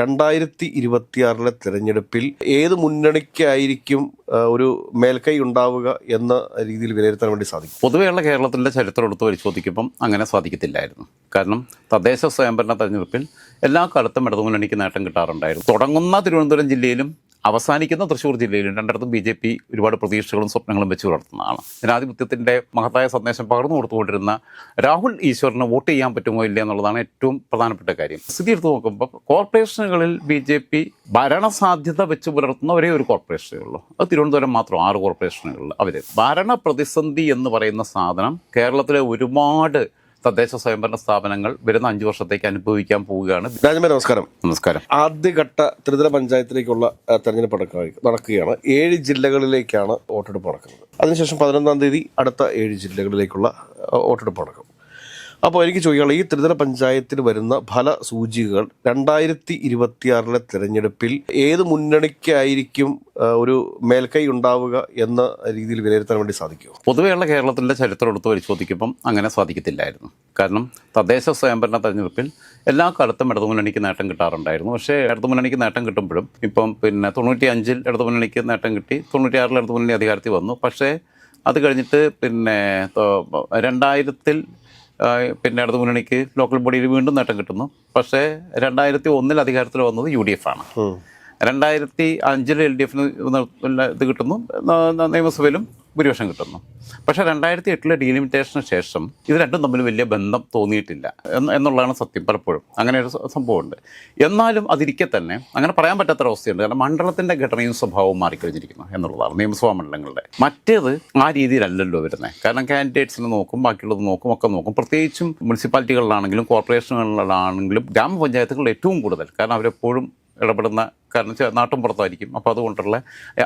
രണ്ടായിരത്തി ഇരുപത്തിയാറിലെ തെരഞ്ഞെടുപ്പിൽ ഏത് മുന്നണിക്കായിരിക്കും ഒരു മേൽക്കൈ ഉണ്ടാവുക എന്ന രീതിയിൽ വിലയിരുത്താൻ വേണ്ടി സാധിക്കും? പൊതുവെയുള്ള കേരളത്തിന്റെ ചരിത്രം എടുത്ത് പരിശോധിക്കുമ്പം അങ്ങനെ സാധിക്കത്തില്ലായിരുന്നു. കാരണം തദ്ദേശ സ്വയംഭരണ തെരഞ്ഞെടുപ്പിൽ എല്ലാ കാലത്തും ഇടതുമുന്നണിക്ക് നേട്ടം കിട്ടാറുണ്ടായിരുന്നു. തുടങ്ങുന്ന തിരുവനന്തപുരം ജില്ലയിലും അവസാനിക്കുന്ന തൃശ്ശൂർ ജില്ലയിലും രണ്ടിടത്തും ബി ജെ പി ഒരുപാട് പ്രതീക്ഷകളും സ്വപ്നങ്ങളും വെച്ച് പുലർത്തുന്നതാണ്. ജനാധിപത്യത്തിന്റെ മഹത്തായ സന്ദേശം പകർന്നു കൊടുത്തുകൊണ്ടിരുന്ന രാഹുൽ ഈശ്വറിന് വോട്ട് ചെയ്യാൻ പറ്റുമോ ഇല്ല എന്നുള്ളതാണ് ഏറ്റവും പ്രധാനപ്പെട്ട കാര്യം. സ്ഥിതി എടുത്ത് നോക്കുമ്പോൾ കോർപ്പറേഷനുകളിൽ ബി ജെ പി ഭരണസാധ്യത വെച്ച് പുലർത്തുന്ന ഒരേ ഒരു കോർപ്പറേഷനേ ഉള്ളൂ. അത് തിരുവനന്തപുരം മാത്രം ആറ് കോർപ്പറേഷനുകളിൽ. അവർ ഭരണ പ്രതിസന്ധി എന്ന് പറയുന്ന സാധനം കേരളത്തിലെ ഒരുപാട് തദ്ദേശ സ്വയംഭരണ സ്ഥാപനങ്ങൾ വരുന്ന അഞ്ചു വർഷത്തേക്ക് അനുഭവിക്കാൻ പോവുകയാണ്. രാജമേ നമസ്കാരം. നമസ്കാരം. ആദ്യഘട്ട ത്രിതല പഞ്ചായത്തിലേക്കുള്ള തെരഞ്ഞെടുപ്പ് നടക്കുക- നടക്കുകയാണ്. ഏഴ് ജില്ലകളിലേക്കാണ് വോട്ടെടുപ്പ് നടക്കുന്നത്. അതിനുശേഷം പതിനൊന്നാം തീയതി അടുത്ത ഏഴ് ജില്ലകളിലേക്കുള്ള വോട്ടെടുപ്പ് നടക്കും. അപ്പോൾ എനിക്ക് ചോദിക്കാനുള്ള ഈ ത്രിതല പഞ്ചായത്തിൽ വരുന്ന ഫല സൂചികകൾ രണ്ടായിരത്തി ഇരുപത്തിയാറിലെ തിരഞ്ഞെടുപ്പിൽ ഏത് മുന്നണിക്കായിരിക്കും ഒരു മേൽക്കൈ ഉണ്ടാവുക എന്ന രീതിയിൽ വിലയിരുത്താൻ വേണ്ടി സാധിക്കുമോ? പൊതുവെയുള്ള കേരളത്തിന്റെ ചരിത്രം എടുത്ത് പരിശോധിക്കുമ്പം അങ്ങനെ സാധിക്കത്തില്ലായിരുന്നു. കാരണം തദ്ദേശ സ്വയംഭരണ തെരഞ്ഞെടുപ്പിൽ എല്ലാ കാലത്തും ഇടതുമുന്നണിക്ക് നേട്ടം കിട്ടാറുണ്ടായിരുന്നു. പക്ഷേ ഇടതുമുന്നണിക്ക് നേട്ടം കിട്ടുമ്പോഴും ഇപ്പം പിന്നെ തൊണ്ണൂറ്റി അഞ്ചിൽ ഇടതുമുന്നണിക്ക് നേട്ടം കിട്ടി തൊണ്ണൂറ്റിയാറിൽ ഇടതുമുന്നണി അധികാരത്തിൽ വന്നു. പക്ഷേ അത് കഴിഞ്ഞിട്ട് പിന്നെ രണ്ടായിരത്തിൽ ആ, ഇടതു മുന്നണിക്ക് ലോക്കൽ ബോഡിയിൽ വീണ്ടും നേട്ടം കിട്ടുന്നു. പക്ഷേ രണ്ടായിരത്തി ഒന്നിൽ അധികാരത്തിൽ വന്നത് യു ഡി എഫ് ആണ്. രണ്ടായിരത്തി അഞ്ചിൽ എൽ ഡി എഫിന് ഇത് കിട്ടുന്നു. നിയമസഭയിലും ഭൂരിപക്ഷം കിട്ടുന്നു. പക്ഷേ രണ്ടായിരത്തി എട്ടിലെ ഡീലിമിറ്റേഷന് ശേഷം ഇത് രണ്ടും തമ്മിൽ വലിയ ബന്ധം തോന്നിയിട്ടില്ല എന്ന് എന്നുള്ളതാണ് സത്യം പലപ്പോഴും. അങ്ങനെ ഒരു സംഭവമുണ്ട്. എന്നാലും അതിരിക്കെ തന്നെ അങ്ങനെ പറയാൻ പറ്റാത്തൊരവസ്ഥയുണ്ട് കാരണം മണ്ഡലത്തിന്റെ ഘടനയും സ്വഭാവവും മാറിക്കഴിഞ്ഞിരിക്കുന്നു എന്നുള്ളതാണ് നിയമസഭാ മണ്ഡലങ്ങളുടെ. മറ്റേത് ആ രീതിയിലല്ലല്ലോ വരുന്നത് കാരണം കാൻഡിഡേറ്റ്സിനെ നോക്കും ബാക്കിയുള്ളത് നോക്കും ഒക്കെ നോക്കും. പ്രത്യേകിച്ചും മുനിസിപ്പാലിറ്റികളിലാണെങ്കിലും കോർപ്പറേഷനുകളിലാണെങ്കിലും ഗ്രാമപഞ്ചായത്തുകളിൽ ഏറ്റവും കൂടുതൽ. കാരണം അവരെപ്പോഴും ഇടപെടുന്ന കാരണം നാട്ടും പുറത്തായിരിക്കും. അപ്പോൾ അതുകൊണ്ടുള്ള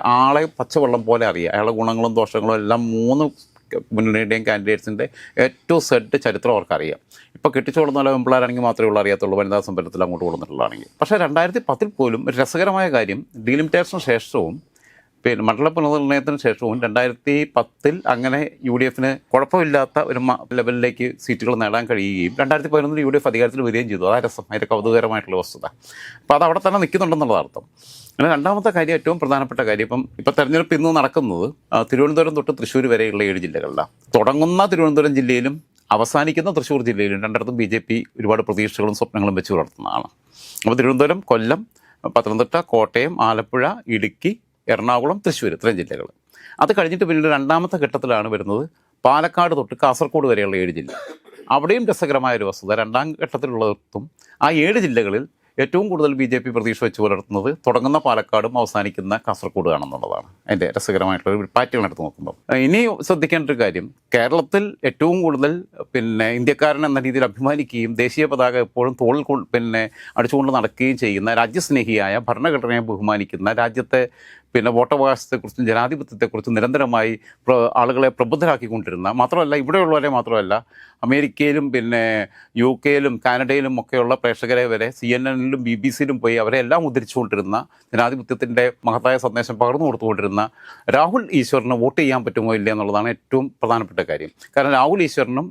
ആളെ പച്ചവെള്ളം പോലെ അറിയാം അയാളെ ഗുണങ്ങളും ദോഷങ്ങളും എല്ലാം മൂന്ന് മുന്നണിയുടെയും കാൻഡിഡേറ്റ്സിന്റെ ഏറ്റവും സെഡ് ചരിത്രം അവർക്കറിയാം. ഇപ്പോൾ കെട്ടിച്ചു കൊടുക്കുന്ന പെമ്പിളാരാണെങ്കിൽ മാത്രമേ ഉള്ളൂ അറിയാത്തുള്ളൂ. വനിതാ സംഭരത്തിൽ അങ്ങോട്ട് കൊടുത്തിട്ടുള്ളതാണെങ്കിൽ പക്ഷേ രണ്ടായിരത്തി പത്തിൽ പോലും രസകരമായ കാര്യം ഡീലിമിറ്റേഷന് ശേഷവും പിന്നെ മണ്ഡല പുനർനിർണയത്തിന് ശേഷവും രണ്ടായിരത്തി പത്തിൽ അങ്ങനെ യു ഡി എഫിന് കുഴപ്പമില്ലാത്ത ഒരു ലെവലിലേക്ക് സീറ്റുകൾ നേടാൻ കഴിയുകയും രണ്ടായിരത്തി പതിനൊന്നിൽ യു ഡി എഫ് അധികാരത്തിൽ വരികയും ചെയ്തു. അതായത് രസം. അതിന്റെ കൗതുകരമായിട്ടുള്ള വസ്തുത. അപ്പോൾ അത് അവിടെ തന്നെ നിൽക്കുന്നുണ്ടെന്നുള്ള അർത്ഥം. പിന്നെ രണ്ടാമത്തെ കാര്യം ഏറ്റവും പ്രധാനപ്പെട്ട കാര്യം ഇപ്പം ഇപ്പം തെരഞ്ഞെടുപ്പ് ഇന്ന് നടക്കുന്നത് തിരുവനന്തപുരം തൊട്ട് തൃശ്ശൂർ വരെയുള്ള ഏഴ് ജില്ലകളിലാണ് തുടങ്ങുന്ന തിരുവനന്തപുരം ജില്ലയിലും അവസാനിക്കുന്ന തൃശ്ശൂർ ജില്ലയിലും രണ്ടിടത്തും ബി ജെ പി ഒരുപാട് പ്രതീക്ഷകളും സ്വപ്നങ്ങളും വെച്ച് പുലർത്തുന്നതാണ് അപ്പോൾ തിരുവനന്തപുരം കൊല്ലം പത്തനംതിട്ട കോട്ടയം ആലപ്പുഴ ഇടുക്കി എറണാകുളം തൃശ്ശൂർ ഇത്രയും ജില്ലകൾ. അത് കഴിഞ്ഞിട്ട് പിന്നീട് രണ്ടാമത്തെ ഘട്ടത്തിലാണ് വരുന്നത് പാലക്കാട് തൊട്ട് കാസർഗോഡ് വരെയുള്ള ഏഴ് ജില്ല. അവിടെയും രസകരമായ ഒരു വസ്തുത രണ്ടാം ഘട്ടത്തിലുള്ളവർക്കും ആ ഏഴ് ജില്ലകളിൽ ഏറ്റവും കൂടുതൽ ബി ജെ പി പ്രതീക്ഷ വെച്ച് പുലർത്തുന്നത് തുടങ്ങുന്ന പാലക്കാടും അവസാനിക്കുന്ന കാസർഗോഡാണെന്നുള്ളതാണ് അതിന്റെ രസകരമായിട്ടുള്ള ഒരു പാറ്റേൺ എടുത്ത് നോക്കുമ്പോൾ. ഇനി ശ്രദ്ധിക്കേണ്ട ഒരു കാര്യം. കേരളത്തിൽ ഏറ്റവും കൂടുതൽ പിന്നെ ഇന്ത്യക്കാരൻ എന്ന രീതിയിൽ അഭിമാനിക്കുകയും ദേശീയ പതാക എപ്പോഴും തോളിൽ പിന്നെ അടിച്ചുകൊണ്ട് നടക്കുകയും ചെയ്യുന്ന രാജ്യസ്നേഹിയായ ഭരണഘടനയെ ബഹുമാനിക്കുന്ന രാജ്യത്തെ പിന്നെ വോട്ടവകാശത്തെക്കുറിച്ചും ജനാധിപത്യത്തെക്കുറിച്ചും നിരന്തരമായി ആളുകളെ പ്രബുദ്ധരാക്കിക്കൊണ്ടിരുന്ന മാത്രമല്ല ഇവിടെയുള്ളവരെ മാത്രമല്ല അമേരിക്കയിലും പിന്നെ യു കെയിലും കാനഡയിലും ഒക്കെയുള്ള പ്രേക്ഷകരെ വരെ സി എൻ എന്നിലും ബി ബി സിയിലും പോയി അവരെ എല്ലാം ഉദ്ധരിച്ചുകൊണ്ടിരുന്ന ജനാധിപത്യത്തിന്റെ മഹത്തായ സന്ദേശം പകർന്നു കൊടുത്തുകൊണ്ടിരുന്ന രാഹുൽ ഈശ്വറിന് വോട്ട് ചെയ്യാൻ പറ്റുമോ ഇല്ല എന്നുള്ളതാണ് ഏറ്റവും പ്രധാനപ്പെട്ട കാര്യം. കാരണം രാഹുൽ ഈശ്വറിനും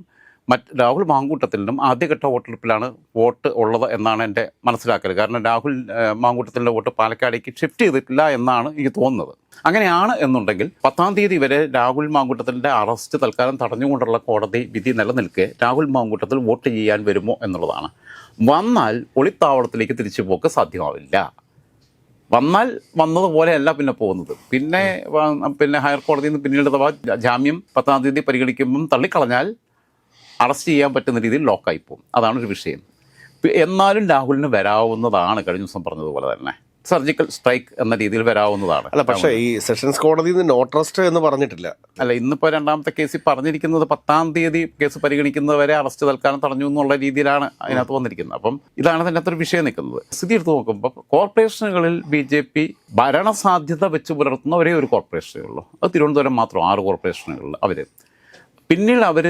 മറ്റ് രാഹുൽ മാങ്കൂട്ടത്തിലും ആദ്യഘട്ട വോട്ടെടുപ്പിലാണ് വോട്ട് ഉള്ളത് എന്നാണ് എന്റെ മനസ്സിലാക്കൽ കാരണം രാഹുൽ മാങ്കൂട്ടത്തിന്റെ വോട്ട് പാലക്കാടേക്ക് ഷിഫ്റ്റ് ചെയ്തിട്ടില്ല എന്നാണ് എനിക്ക് തോന്നുന്നത്. അങ്ങനെയാണ് എന്നുണ്ടെങ്കിൽ പത്താം തീയതി വരെ രാഹുൽ മാങ്കൂട്ടത്തിന്റെ അറസ്റ്റ് തൽക്കാലം തടഞ്ഞുകൊണ്ടുള്ള കോടതി വിധി നിലനിൽക്കെ രാഹുൽ മാങ്കൂട്ടത്തിൽ വോട്ട് ചെയ്യാൻ വരുമോ എന്നുള്ളതാണ്. വന്നാൽ ഒളിത്താവളത്തിലേക്ക് തിരിച്ചു പോക്ക് സാധ്യമാവില്ല. വന്നാൽ വന്നതുപോലെയല്ല പിന്നെ പോകുന്നത്. പിന്നെ പിന്നെ ഹയർ കോടതിയിൽ നിന്ന് പിന്നീട് അഥവാ ജാമ്യം പത്താം തീയതി പരിഗണിക്കുമ്പം തള്ളിക്കളഞ്ഞാൽ അറസ്റ്റ് ചെയ്യാൻ പറ്റുന്ന രീതിയിൽ ലോക്കായി പോകും. അതാണ് ഒരു വിഷയം. എന്നാലും രാഹുലിന് വരാവുന്നതാണ് കഴിഞ്ഞ ദിവസം പറഞ്ഞതുപോലെ തന്നെ. സർജിക്കൽ സ്ട്രൈക്ക് എന്ന രീതിയിൽ വരാവുന്നതാണ്. അല്ല പക്ഷേ ഈ സെഷൻസ് കോടതി നോട്ട് അറസ്റ്റ് എന്ന് പറഞ്ഞിട്ടില്ല. അല്ല ഇന്നിപ്പോൾ രണ്ടാമത്തെ കേസിൽ പറഞ്ഞിരിക്കുന്നത് പത്താം തീയതി കേസ് പരിഗണിക്കുന്നവരെ അറസ്റ്റ് തൽക്കാലം തടഞ്ഞു എന്നുള്ള രീതിയിലാണ് അതിനകത്ത് വന്നിരിക്കുന്നത്. അപ്പം ഇതാണ് തന്നെ ഒരു വിഷയം നിൽക്കുന്നത്. സ്ഥിതി എടുത്ത് നോക്കുമ്പോൾ കോർപ്പറേഷനുകളിൽ ബി ജെ പി ഭരണസാധ്യത വെച്ച് പുലർത്തുന്ന ഒരേ ഒരു കോർപ്പറേഷനേ ഉള്ളൂ. അത് തിരുവനന്തപുരം മാത്രം ആറ് കോർപ്പറേഷനുകളിൽ അവർ പിന്നീട് അവർ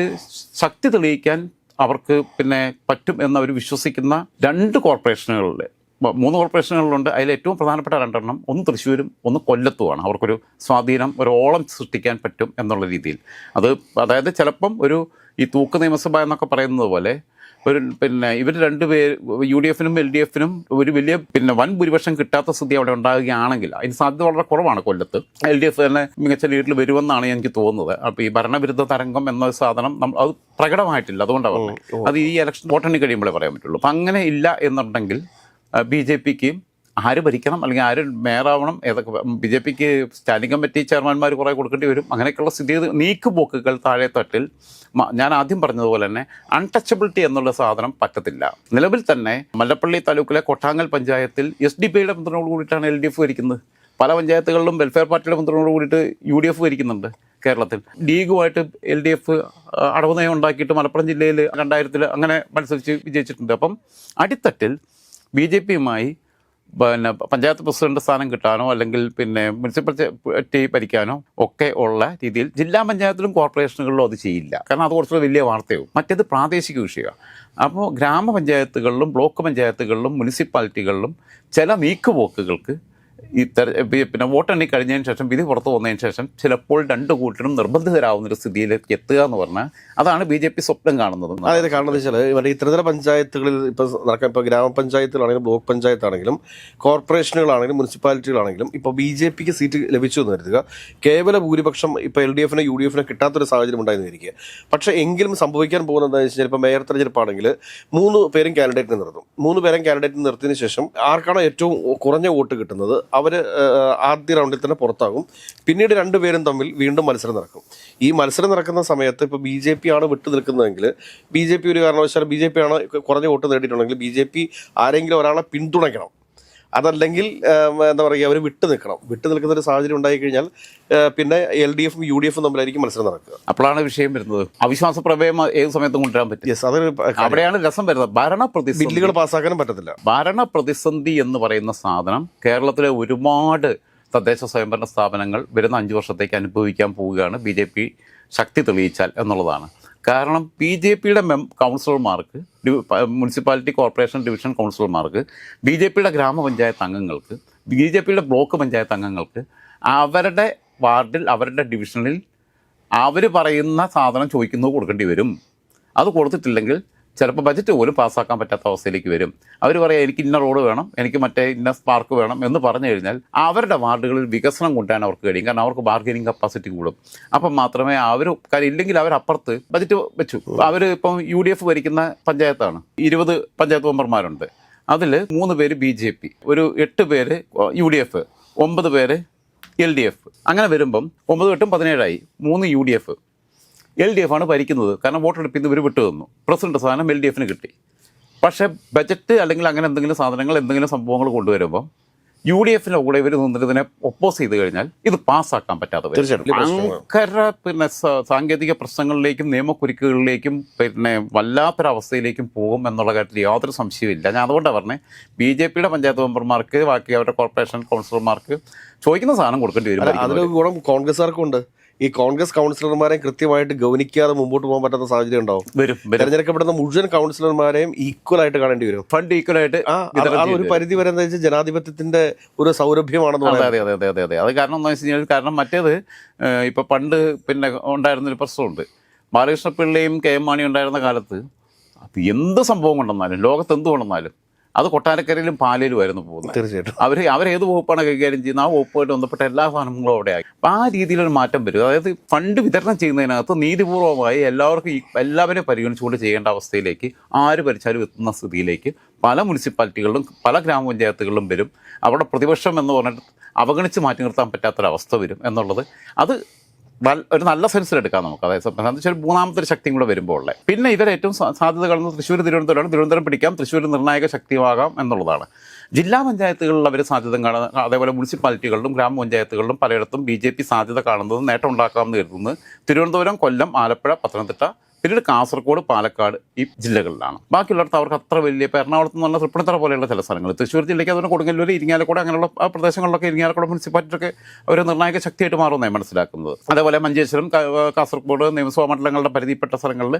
ശക്തി തെളിയിക്കാൻ അവർക്ക് പിന്നെ പറ്റും എന്നവർ വിശ്വസിക്കുന്ന രണ്ട് കോർപ്പറേഷനുകളിൽ മൂന്ന് കോർപ്പറേഷനുകളുണ്ട്. അതിൽ ഏറ്റവും പ്രധാനപ്പെട്ട രണ്ടെണ്ണം ഒന്ന് തൃശ്ശൂരും ഒന്ന് കൊല്ലത്തുമാണ്. അവർക്കൊരു സ്വാധീനം ഒരു ഓളം സൃഷ്ടിക്കാൻ പറ്റും എന്നുള്ള രീതിയിൽ. അത് അതായത് ചിലപ്പം ഒരു ഈ തൂക്ക് നിയമസഭ എന്നൊക്കെ പറയുന്നത് പോലെ ഒരു പിന്നെ ഇവർ രണ്ടുപേർ യു ഡി എഫിനും എൽ ഡി എഫിനും ഒരു വലിയ പിന്നെ വൻ ഭൂരിപക്ഷം കിട്ടാത്ത സ്ഥിതി അവിടെ ഉണ്ടാകുകയാണെങ്കിൽ അതിന് സാധ്യത വളരെ കുറവാണ് കൊല്ലത്ത്. എൽ ഡി എഫ് തന്നെ മികച്ച ലീഡിൽ വരുമെന്നാണ് എനിക്ക് തോന്നുന്നത്. അപ്പോൾ ഈ ഭരണവിരുദ്ധ തരംഗം എന്ന സാധനം നമ്മൾ അത് പ്രകടമായിട്ടില്ല അതുകൊണ്ടാണ് പറഞ്ഞത് അത് ഈ ഇലക്ഷൻ വോട്ടെണ്ണി കഴിയുമ്പോഴേ പറയാൻ പറ്റുള്ളൂ. അപ്പം അങ്ങനെ ഇല്ല എന്നുണ്ടെങ്കിൽ ബി ജെ പിക്ക് ആര് ഭരിക്കണം അല്ലെങ്കിൽ ആര് മേയറാവണം ഏതൊക്കെ ബി ജെ പിക്ക് സ്റ്റാൻഡിംഗ് കമ്മിറ്റി ചെയർമാൻമാർ കുറേ കൊടുക്കേണ്ടി വരും. അങ്ങനെയൊക്കെയുള്ള സ്ഥിതി നീക്കുപോക്കുകൾ താഴെ തട്ടിൽ ഞാൻ ആദ്യം പറഞ്ഞതുപോലെ തന്നെ അൺടച്ചബിലിറ്റി എന്നുള്ള സാധനം പറ്റത്തില്ല. നിലവിൽ തന്നെ മല്ലപ്പള്ളി താലൂക്കിലെ കൊട്ടാങ്ങൽ പഞ്ചായത്തിൽ എസ് ഡി പിയുടെ പിന്തുണയോട് കൂടിയിട്ടാണ് എൽ ഡി എഫ് ഭരിക്കുന്നത്. പല പഞ്ചായത്തുകളിലും വെൽഫെയർ പാർട്ടിയുടെ പിന്തുണയോട് കൂടിയിട്ട് യു ഡി എഫ് ഭരിക്കുന്നുണ്ട് കേരളത്തിൽ. ലീഗുമായിട്ട് എൽ ഡി എഫ് അടവ് നയം ഉണ്ടാക്കിയിട്ട് മലപ്പുറം ജില്ലയിൽ രണ്ടായിരത്തിൽ അങ്ങനെ മത്സരിച്ച് വിജയിച്ചിട്ടുണ്ട്. അപ്പം അടിത്തട്ടിൽ ബി ജെ പിയുമായി പിന്നെ പഞ്ചായത്ത് പ്രസിഡന്റ് സ്ഥാനം കിട്ടാനോ അല്ലെങ്കിൽ പിന്നെ മുനിസിപ്പൽ മുനിസിപ്പാലിറ്റി ഭരിക്കാനോ ഒക്കെ ഉള്ള രീതിയിൽ ജില്ലാ പഞ്ചായത്തിലും കോർപ്പറേഷനുകളിലും അത് ചെയ്യില്ല. കാരണം അത് കുറച്ചുകൂടെ വലിയ വാർത്തയാവും. മറ്റേത് പ്രാദേശിക വിഷയമാണ് അപ്പോൾ ഗ്രാമപഞ്ചായത്തുകളിലും ബ്ലോക്ക് പഞ്ചായത്തുകളിലും മുനിസിപ്പാലിറ്റികളിലും ചില നീക്കുപോക്കുകൾക്ക് ഈ തെര പിന്നെ വോട്ടെണ്ണി കഴിഞ്ഞതിന് ശേഷം വിധി പുറത്തു വന്നതിന് ശേഷം ചിലപ്പോൾ രണ്ട് കൂട്ടരും നിർബന്ധിതരാകുന്ന ഒരു സ്ഥിതിയിലേക്ക് എത്തുക എന്ന് പറഞ്ഞാൽ അതാണ് ബി ജെ പി സ്വപ്നം കാണുന്നത്. അതായത് കാരണം വെച്ചാൽ ഇവരുടെ ഈ പഞ്ചായത്തുകളിൽ ഇപ്പോൾ നടക്കാൻ ഇപ്പോൾ ഗ്രാമപഞ്ചായത്തുകളാണെങ്കിലും ബ്ലോക്ക് പഞ്ചായത്താണെങ്കിലും കോർപ്പറേഷനുകളാണെങ്കിലും മുനിസിപ്പാലിറ്റികളാണെങ്കിലും ഇപ്പോൾ ബി ജെ പിക്ക് സീറ്റ് ലഭിച്ചു എന്ന് കരുതുക. കേവല ഭൂരിപക്ഷം ഇപ്പോൾ എൽ ഡി എഫിനോ യു ഡി എഫിനോ കിട്ടാത്തൊരു സാഹചര്യം ഉണ്ടായിരുന്നു ഇരിക്കുക പക്ഷേ എങ്കിലും സംഭവിക്കാൻ പോകുന്നത് എന്താണെന്ന് വെച്ചാൽ കഴിഞ്ഞാൽ ഇപ്പൊ മേയർ തെരഞ്ഞെടുപ്പാണെങ്കിൽ മൂന്ന് പേരും കാൻഡിഡേറ്റിനെ നിർത്തും. മൂന്ന് പേരും കാൻഡിഡേറ്റിനെ നിർത്തിയതിന് ശേഷം ആർക്കാണോ ഏറ്റവും കുറഞ്ഞ വോട്ട് കിട്ടുന്നത്? ഏഹ്, ആദ്യ റൗണ്ടിൽ തന്നെ പുറത്താകും. പിന്നീട് രണ്ടുപേരും തമ്മിൽ വീണ്ടും മത്സരം നടക്കും. ഈ മത്സരം നടക്കുന്ന സമയത്ത് ഇപ്പോൾ ബി ജെ പി ആണ് വിട്ടു നിൽക്കുന്നതെങ്കിൽ ബി ജെ പി ഒരു കാരണവശാലും ബി ജെ പി ആണ് കുറഞ്ഞ വോട്ട് നേടിയിട്ടുണ്ടെങ്കിൽ ബി ജെ പി ആരെങ്കിലും ഒരാളെ പിന്തുണയ്ക്കണം. അതല്ലെങ്കിൽ എന്താ പറയുക അവർ വിട്ടു നിൽക്കണം. വിട്ടു നിൽക്കുന്ന ഒരു സാഹചര്യം ഉണ്ടായി കഴിഞ്ഞാൽ പിന്നെ എൽ ഡി എഫും യു ഡി എഫും തമ്മിലായിരിക്കും മത്സരം നടക്കുക. അപ്പോഴാണ് വിഷയം വരുന്നത്. അവിശ്വാസ പ്രമേയം ഏത് സമയത്തും കൊണ്ടുവരാൻ പറ്റും യെസ് അതൊരു അവിടെയാണ് രസം വരുന്നത്. ഭരണപ്രതിസന്ധി ബില്ലുകൾ പാസ്സാക്കാനും പറ്റത്തില്ല. ഭരണപ്രതിസന്ധി എന്ന് പറയുന്ന സാധനം കേരളത്തിലെ ഒരുപാട് തദ്ദേശ സ്വയംഭരണ സ്ഥാപനങ്ങൾ വരുന്ന അഞ്ച് വർഷത്തേക്ക് അനുഭവിക്കാൻ പോവുകയാണ്. ബി ജെ പി ശക്തി തെളിയിച്ചാൽ എന്നുള്ളതാണ്. കാരണം ബി ജെ പിയുടെ മെം കൗൺസിലർമാർക്ക് മുനിസിപ്പാലിറ്റി കോർപ്പറേഷൻ ഡിവിഷൻ കൗൺസിലർമാർക്ക് ബി ജെ പിയുടെ ഗ്രാമപഞ്ചായത്ത് അംഗങ്ങൾക്ക് ബി ജെ പിയുടെ ബ്ലോക്ക് പഞ്ചായത്ത് അംഗങ്ങൾക്ക് അവരുടെ വാർഡിൽ അവരുടെ ഡിവിഷനിൽ അവർ പറയുന്ന സാധനം ചോദിക്കുന്നത് കൊടുക്കേണ്ടി വരും. അത് കൊടുത്തിട്ടില്ലെങ്കിൽ ചിലപ്പോൾ ബജറ്റ് പോലും പാസ്സാക്കാൻ പറ്റാത്ത അവസ്ഥയിലേക്ക് വരും. അവർ പറയാം എനിക്ക് ഇന്ന റോഡ് വേണം എനിക്ക് മറ്റേ ഇന്ന പാർക്ക് വേണം എന്ന് പറഞ്ഞു കഴിഞ്ഞാൽ അവരുടെ വാർഡുകളിൽ വികസനം കൊണ്ടുവരാൻ അവർക്ക് കഴിയും. കാരണം അവർക്ക് ബാർഗനിങ് കപ്പാസിറ്റി കൂടും. അപ്പം മാത്രമേ അവർ കാര്യം ഇല്ലെങ്കിൽ അവർ അപ്പുറത്ത് ബജറ്റ് വെച്ചു. അവർ ഇപ്പം യു ഡി എഫ് ഭരിക്കുന്ന പഞ്ചായത്താണ്. ഇരുപത് പഞ്ചായത്ത് മെമ്പർമാരുണ്ട്. അതിൽ മൂന്ന് പേര് ബി ജെ പി ഒരു എട്ട് പേര് യു ഡി എഫ് ഒമ്പത് പേര് എൽ ഡി എഫ്. അങ്ങനെ വരുമ്പം ഒമ്പത് എട്ടും പതിനേഴായി. മൂന്ന് U D F. L D F ആണ് ഭരിക്കുന്നത്. കാരണം വോട്ടെടുപ്പിൽ നിന്ന് ഇവർ വിട്ടു തന്നു. പ്രസിഡന്റ് സ്ഥാനം എൽ ഡി എഫിന് കിട്ടി. പക്ഷേ ബജറ്റ് അല്ലെങ്കിൽ അങ്ങനെ എന്തെങ്കിലും സാധനങ്ങൾ എന്തെങ്കിലും സംഭവങ്ങൾ കൊണ്ടുവരുമ്പോൾ യു ഡി എഫിന്റെ കൂടെ ഇവർ നിന്നിട്ട് ഇതിനെ ഒപ്പോസ് ചെയ്ത് കഴിഞ്ഞാൽ ഇത് പാസ്സാക്കാൻ പറ്റാതെ. ഭയങ്കര പിന്നെ സാങ്കേതിക പ്രശ്നങ്ങളിലേക്കും നിയമക്കുരുക്കുകളിലേക്കും പിന്നെ വല്ലാത്തൊരവസ്ഥയിലേക്കും പോകും എന്നുള്ള കാര്യത്തിൽ യാതൊരു സംശയവുമില്ല ഞാൻ അതുകൊണ്ടാണ് പറഞ്ഞത് ബി ജെ പിയുടെ പഞ്ചായത്ത് മെമ്പർമാർക്ക് ബാക്കി അവരുടെ കോർപ്പറേഷൻ കൗൺസിലർമാർക്ക് ചോദിക്കുന്ന സാധനം കൊടുക്കേണ്ടി വരും. അതിലൊരു ഗുണം കോൺഗ്രസ്സുകാർക്കും ഉണ്ട്. ഈ കോൺഗ്രസ് കൗൺസിലർമാരെ കൃത്യമായിട്ട് ഗൗനിക്കാതെ മുമ്പോട്ട് പോകാൻ പറ്റാത്ത സാഹചര്യം ഉണ്ടാവും. വരും തെരഞ്ഞെടുക്കപ്പെടുന്ന മുഴുവൻ കൗൺസിലർമാരെയും ഈക്വൽ ആയിട്ട് കാണേണ്ടി വരും. ഫണ്ട് ഈക്വലായിട്ട് ആ അത് അത് ഒരു പരിധി വരെ എന്താ വെച്ചാൽ ജനാധിപത്യത്തിന്റെ ഒരു സൗരഭ്യമാണെന്ന് പറയുന്നത് പറയാം. അതെ അതെ അതെ അതെ. അതെ അത് കാരണം എന്താ വെച്ച് കഴിഞ്ഞാൽ കാരണം മറ്റേത് ഇപ്പൊ പണ്ട് പിന്നെ ഉണ്ടായിരുന്നൊരു പ്രശ്നമുണ്ട്. ബാലകൃഷ്ണ പിള്ളയും കെ എം മാണി ഉണ്ടായിരുന്ന കാലത്ത് അത് എന്ത് സംഭവം കൊണ്ടെന്നാലും ലോകത്ത് എന്ത് കൊണ്ടെന്നാലും അത് കൊട്ടാരക്കരയിലും പാലയിലുമായിരുന്നു പോകുന്നത്. തീർച്ചയായിട്ടും. അവർ അവരേത് വകുപ്പാണ് കൈകാര്യം ചെയ്യുന്നത് ആ വകുപ്പുമായിട്ട് ബന്ധപ്പെട്ട എല്ലാ സാധനങ്ങളും അവിടെ ആയി. അപ്പം ആ രീതിയിലൊരു മാറ്റം വരും. അതായത് ഫണ്ട് വിതരണം ചെയ്യുന്നതിനകത്ത് നീതിപൂർവമായി എല്ലാവർക്കും ഈ എല്ലാവരെയും പരിഗണിച്ചുകൊണ്ട് ചെയ്യേണ്ട അവസ്ഥയിലേക്ക് ആര് ഭരിച്ചാലും എത്തുന്ന സ്ഥിതിയിലേക്ക് പല മുനിസിപ്പാലിറ്റികളിലും പല ഗ്രാമപഞ്ചായത്തുകളിലും വരും. അവിടെ പ്രതിപക്ഷം എന്ന് പറഞ്ഞിട്ട് അവഗണിച്ച് മാറ്റി നിർത്താൻ പറ്റാത്തൊരവസ്ഥ വരും എന്നുള്ളത്. അത് ഒരു നല്ല സെൻസിലെടുക്കാം നമുക്ക്. അതായത് എന്താ വെച്ചാൽ മൂന്നാമത്തെ ഒരു ശക്തിയും കൂടെ വരുമ്പോൾ ഉള്ളത് പിന്നെ ഏറ്റവും സാധ്യത കാണുന്നത് തൃശ്ശൂർ തിരുവനന്തപുരമാണ് തിരുവനന്തപുരം പിടിക്കാം. തൃശ്ശൂർ നിർണായക ശക്തിയാകാം എന്നുള്ളതാണ്. ജില്ലാ പഞ്ചായത്തുകളിൽ അവർ സാധ്യത കാണുന്ന അതേപോലെ മുനിസിപ്പാലിറ്റികളിലും ഗ്രാമപഞ്ചായത്തുകളിലും പലയിടത്തും ബി ജെ പി സാധ്യത കാണുന്നത് നേട്ടം ഉണ്ടാക്കാമെന്ന് കരുതുന്നത് തിരുവനന്തപുരം കൊല്ലം ആലപ്പുഴ പത്തനംതിട്ട പിന്നീട് കാസർഗോഡ് പാലക്കാട് ഈ ജില്ലകളിലാണ്. ബാക്കിയുള്ളിടത്ത് അവർക്ക് അത്ര വലിയ ഇപ്പോൾ എറണാകുളത്ത് പറഞ്ഞാൽ തൃപ്പൂണിത്തറ പോലെയുള്ള ചില സ്ഥലങ്ങൾ. തൃശ്ശൂർ ജില്ലയ്ക്ക് അതുകൊണ്ട് കൊടുങ്ങല്ലൂർ ഇരിങ്ങാലക്കുട അങ്ങനെയുള്ള ആ പ്രദേശങ്ങളിലൊക്കെ ഇരിങ്ങാലക്കുട മുനിസിപ്പാലിറ്റിയൊക്കെ ഒരു നിർണായക ശക്തിയായിട്ട് മാറുമെന്നാണ് മനസ്സിലാക്കുന്നത്. അതേപോലെ മഞ്ചേശ്വരം കാസർഗോഡ് നിയമസഭാ മണ്ഡലങ്ങളുടെ പരിധിപ്പെട്ട സ്ഥലങ്ങളിൽ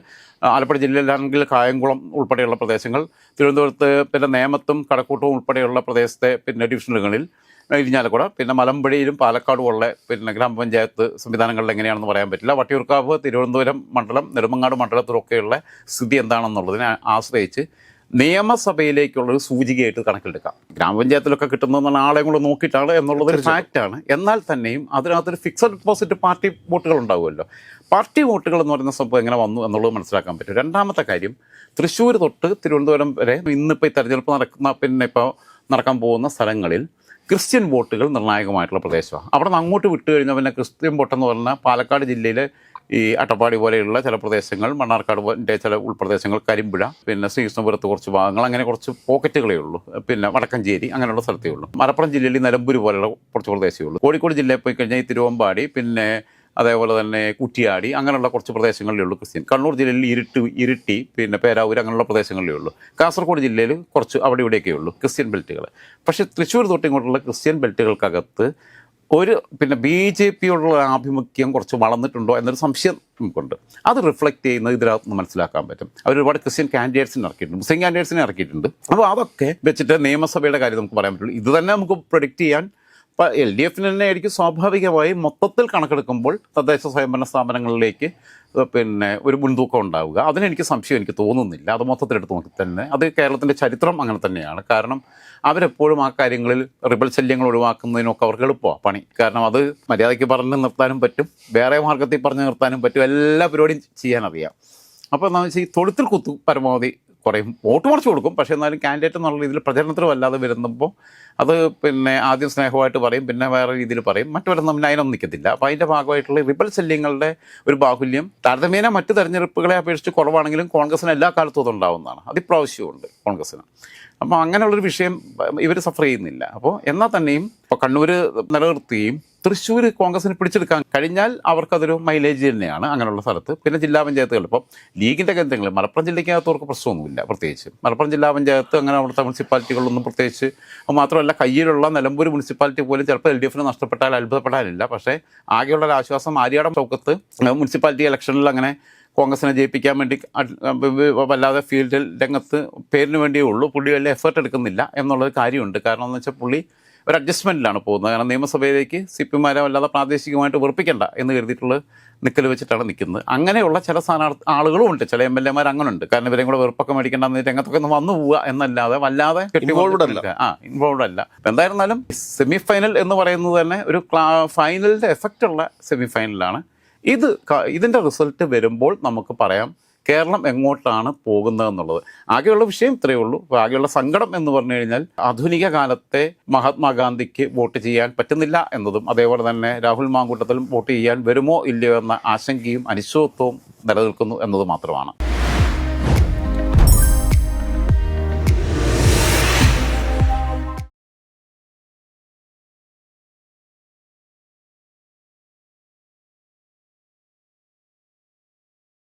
ആലപ്പുഴ ജില്ലയിലാണെങ്കിൽ കായംകുളം ഉൾപ്പെടെയുള്ള പ്രദേശങ്ങൾ തിരുവനന്തപുരത്ത് പിന്നെ നേമത്തും കടക്കൂട്ടവും ഉൾപ്പെടെയുള്ള പ്രദേശത്തെ പിന്നെ ഡിവിഷനുകളിൽ ഇരിഞ്ഞാലക്കുട. പിന്നെ മലമ്പുഴയിലും പാലക്കാടും ഉള്ള പിന്നെ ഗ്രാമപഞ്ചായത്ത് സംവിധാനങ്ങളിൽ എങ്ങനെയാണെന്ന് പറയാൻ പറ്റില്ല. വട്ടിയൂർക്കാവ് തിരുവനന്തപുരം മണ്ഡലം നെടുമങ്ങാട് മണ്ഡലത്തിലൊക്കെയുള്ള സ്ഥിതി എന്താണെന്നുള്ളതിനെ ആശ്രയിച്ച് നിയമസഭയിലേക്കുള്ളൊരു സൂചികയായിട്ട് കണക്കിലെടുക്കാം. ഗ്രാമപഞ്ചായത്തിലൊക്കെ കിട്ടുന്ന ആളെ കൂടെ നോക്കിയിട്ടാണ് എന്നുള്ളത് ഒരു ഫാക്റ്റാണ്. എന്നാൽ തന്നെയും അതിനകത്തൊരു ഫിക്സഡ് ഡെപ്പോസിറ്റ് പാർട്ടി വോട്ടുകൾ ഉണ്ടാവുമല്ലോ. പാർട്ടി വോട്ടുകൾ എന്ന് പറയുന്ന സംഭവം എങ്ങനെ വന്നു എന്നുള്ളത് മനസ്സിലാക്കാൻ പറ്റും. രണ്ടാമത്തെ കാര്യം തൃശ്ശൂർ തൊട്ട് തിരുവനന്തപുരം വരെ ഇന്നിപ്പോൾ ഈ തെരഞ്ഞെടുപ്പ് നടക്കുന്ന പിന്നെ ഇപ്പോൾ നടക്കാൻ പോകുന്ന സ്ഥലങ്ങളിൽ ക്രിസ്ത്യൻ വോട്ടുകൾ നിർണായകമായിട്ടുള്ള പ്രദേശമാണ്. അവിടെ നിന്ന് അങ്ങോട്ട് വിട്ടു കഴിഞ്ഞാൽ പിന്നെ ക്രിസ്ത്യൻ വോട്ടെന്ന് പറഞ്ഞാൽ പാലക്കാട് ജില്ലയിലെ ഈ അട്ടപ്പാടി പോലെയുള്ള ചില പ്രദേശങ്ങൾ മണ്ണാർക്കാട് പോലത്തെ ചില ഉൾപ്രദേശങ്ങൾ കരിമ്പുഴ പിന്നെ ശ്രീകൃഷ്ണപുരത്ത് കുറച്ച് ഭാഗങ്ങൾ അങ്ങനെ കുറച്ച് പോക്കറ്റുകളേ ഉള്ളൂ. പിന്നെ വടക്കഞ്ചേരി അങ്ങനെയുള്ള സ്ഥലത്തേ ഉള്ളൂ. മലപ്പുറം ജില്ലയിൽ നിലമ്പൂർ പോലെയുള്ള കുറച്ച് പ്രദേശമേ ഉള്ളൂ. കോഴിക്കോട് ജില്ലയിൽ പോയി കഴിഞ്ഞാൽ ഈ തിരുവമ്പാടി പിന്നെ അതേപോലെ തന്നെ കുറ്റിയാടി അങ്ങനെയുള്ള കുറച്ച് പ്രദേശങ്ങളിലേ ഉള്ളൂ ക്രിസ്ത്യൻ. കണ്ണൂർ ജില്ലയിൽ ഇരുട്ട് ഇരുട്ടി പിന്നെ പേരാവൂർ അങ്ങനെയുള്ള പ്രദേശങ്ങളിലേ ഉള്ളൂ. കാസർഗോഡ് ജില്ലയിൽ കുറച്ച് അവിടെ ഇവിടെയൊക്കെ ഉള്ളൂ ക്രിസ്ത്യൻ ബെൽറ്റുകൾ. പക്ഷേ തൃശ്ശൂർ തൊട്ട് ഇങ്ങോട്ടുള്ള ക്രിസ്ത്യൻ ബെൽറ്റുകൾക്കകത്ത് ഒരു പിന്നെ ബി ജെ പിയോടുള്ള ആഭിമുഖ്യം കുറച്ച് വളർന്നിട്ടുണ്ടോ എന്നൊരു സംശയം നമുക്കുണ്ട്. അത് റിഫ്ലക്റ്റ് ചെയ്യുന്നത് ഇതിനകത്ത് മനസ്സിലാക്കാൻ പറ്റും. അവർ ഒരുപാട് ക്രിസ്ത്യൻ കാൻഡിഡേറ്റ്സിനെ ഇറക്കിയിട്ടുണ്ട് മുസ്ലിം കാൻഡിഡേറ്റ്സിനെ ഇറക്കിയിട്ടുണ്ട്. അപ്പോൾ അതൊക്കെ വെച്ചിട്ട് നിയമസഭയുടെ കാര്യം നമുക്ക് പറയാൻ പറ്റുള്ളൂ. ഇത് തന്നെ നമുക്ക് പ്രൊഡിക്റ്റ് ചെയ്യാൻ ഇപ്പം എൽ ഡി എഫിന് തന്നെ ആയിരിക്കും സ്വാഭാവികമായും മൊത്തത്തിൽ കണക്കെടുക്കുമ്പോൾ തദ്ദേശ സ്വയംഭരണ സ്ഥാപനങ്ങളിലേക്ക് പിന്നെ ഒരു മുൻതൂക്കം ഉണ്ടാവുക. അതിനെനിക്ക് സംശയം എനിക്ക് തോന്നുന്നില്ല. അത് മൊത്തത്തിലെടുത്ത് നോക്കി തന്നെ. അത് കേരളത്തിന്റെ ചരിത്രം അങ്ങനെ തന്നെയാണ്. കാരണം അവരെപ്പോഴും ആ കാര്യങ്ങളിൽ റിബൽ ശല്യങ്ങൾ ഒഴിവാക്കുന്നതിനൊക്കെ അവർക്ക് എളുപ്പമാണ് പണി. കാരണം അത് മര്യാദയ്ക്ക് പറഞ്ഞ് നിർത്താനും പറ്റും. വേറെ മാർഗത്തിൽ പറഞ്ഞ് നിർത്താനും പറ്റും. എല്ലാ പരിപാടിയും ചെയ്യാനറിയാം. അപ്പോൾ എന്താണെന്ന് വെച്ചാൽ ഈ തൊഴുത്തിൽ കുത്തു പരമാവധി കുറയും. വോട്ട് മറിച്ച് കൊടുക്കും. പക്ഷേ എന്നാലും കാൻഡിഡേറ്റ് എന്നുള്ള രീതിയിൽ പ്രചരണത്തിൽ വല്ലാതെ വരുന്നപ്പോൾ അത് പിന്നെ ആദ്യം സ്നേഹമായിട്ട് പറയും പിന്നെ വേറെ രീതിയിൽ പറയും. മറ്റവരൊന്നും പിന്നെ അതിനൊന്നും നിൽക്കത്തില്ല. അപ്പോൾ അതിന്റെ ഭാഗമായിട്ടുള്ള റിബൽ ശല്യങ്ങളുടെ ഒരു ബാഹുല്യം താരതമ്യേന മറ്റ് തെരഞ്ഞെടുപ്പുകളെ അപേക്ഷിച്ച് കുറവാണെങ്കിലും കോൺഗ്രസിന് എല്ലാ കാലത്തും അത് ഉണ്ടാവുന്നതാണ്. അത് ഇപ്രാവശ്യമുണ്ട് കോൺഗ്രസിന് അപ്പോൾ അങ്ങനെയുള്ളൊരു വിഷയം ഇവർ സഫർ ചെയ്യുന്നില്ല. അപ്പോൾ എന്നാൽ തന്നെയും ഇപ്പോൾ കണ്ണൂർ നിലനിർത്തുകയും തൃശ്ശൂർ കോൺഗ്രസിന് പിടിച്ചെടുക്കാൻ കഴിഞ്ഞാൽ അവർക്കതൊരു മൈലേജ് തന്നെയാണ് അങ്ങനെയുള്ള സ്ഥലത്ത്. പിന്നെ ജില്ലാ പഞ്ചായത്തുകൾ. ഇപ്പം ലീഗിന്റെ കേന്ദ്രങ്ങൾ. മലപ്പുറം ജില്ലയ്ക്കകത്ത് അവർക്ക് പ്രശ്നമൊന്നുമില്ല പ്രത്യേകിച്ച്. മലപ്പുറം ജില്ലാ പഞ്ചായത്ത് അങ്ങനെ അവിടുത്തെ മുനിസിപ്പാലിറ്റികളൊന്നും പ്രത്യേകിച്ച് മാത്രമല്ല കയ്യിലുള്ള നിലമ്പൂർ മുനിസിപ്പാലിറ്റി പോലും ചിലപ്പോൾ എൽ ഡി എഫിന് നഷ്ടപ്പെട്ടാൽ അത്ഭുതപ്പെടാനില്ല പക്ഷേ ആകെയുള്ള ഒരു ആശ്വാസം ആര്യാടം ചൗക്കത്ത് മുനിസിപ്പാലിറ്റി ഇലക്ഷനിൽ അങ്ങനെ കോൺഗ്രസിനെ ജയിപ്പിക്കാൻ വേണ്ടി വല്ലാതെ ഫീൽഡിൽ രംഗത്ത് പേരിന് വേണ്ടിയേ ഉള്ളൂ. പുള്ളി വലിയ എഫേർട്ട് എടുക്കുന്നില്ല എന്നുള്ളൊരു കാര്യമുണ്ട്. കാരണം എന്ന് വെച്ചാൽ പുള്ളി ഒരു അഡ്ജസ്റ്റ്മെന്റിലാണ് പോകുന്നത്. കാരണം നിയമസഭയിലേക്ക് സി പി മാരെ വല്ലാതെ പ്രാദേശികമായിട്ട് വെറുപ്പിക്കണ്ട എന്ന് കരുതിയിട്ടുള്ള നിക്കൽ വെച്ചിട്ടാണ് നിൽക്കുന്നത് അങ്ങനെയുള്ള ചില സ്ഥാനാർത്ഥി ആളുകളും ഉണ്ട്. ചില എം എൽ എമാർ അങ്ങനെ ഉണ്ട് കാരണം ഇവരെയും കൂടെ വെറുപ്പൊക്കെ മേടിക്കേണ്ട എന്ന് രംഗത്തൊക്കെ ഒന്ന് വന്നു പോവുക എന്നല്ലാതെ വല്ലാതെ. ആ ഇൻവോൾവ് അല്ല. എന്തായിരുന്നാലും സെമി ഫൈനൽ എന്ന് പറയുന്നത് തന്നെ ഒരു ക്ലാ ഫൈനലിന്റെ എഫക്റ്റ് ഉള്ള സെമി ഫൈനലാണ് ഇത് ഇതിന്റെ റിസൾട്ട് വരുമ്പോൾ നമുക്ക് പറയാം കേരളം എങ്ങോട്ടാണ് പോകുന്നതെന്നുള്ളത്. ആകെയുള്ള വിഷയം ഇത്രയേ ഉള്ളൂ. അപ്പോൾ ആകെയുള്ള സങ്കടം എന്ന് പറഞ്ഞു കഴിഞ്ഞാൽ ആധുനിക കാലത്തെ മഹാത്മാഗാന്ധിക്ക് വോട്ട് ചെയ്യാൻ പറ്റുന്നില്ല എന്നതും അതേപോലെ തന്നെ രാഹുൽ മാങ്കൂട്ടത്തിലും വോട്ട് ചെയ്യാൻ വരുമോ ഇല്ലയോ എന്ന ആശങ്കയും അനിശ്ചിതത്വവും നിലനിൽക്കുന്നു എന്നത് മാത്രമാണ്.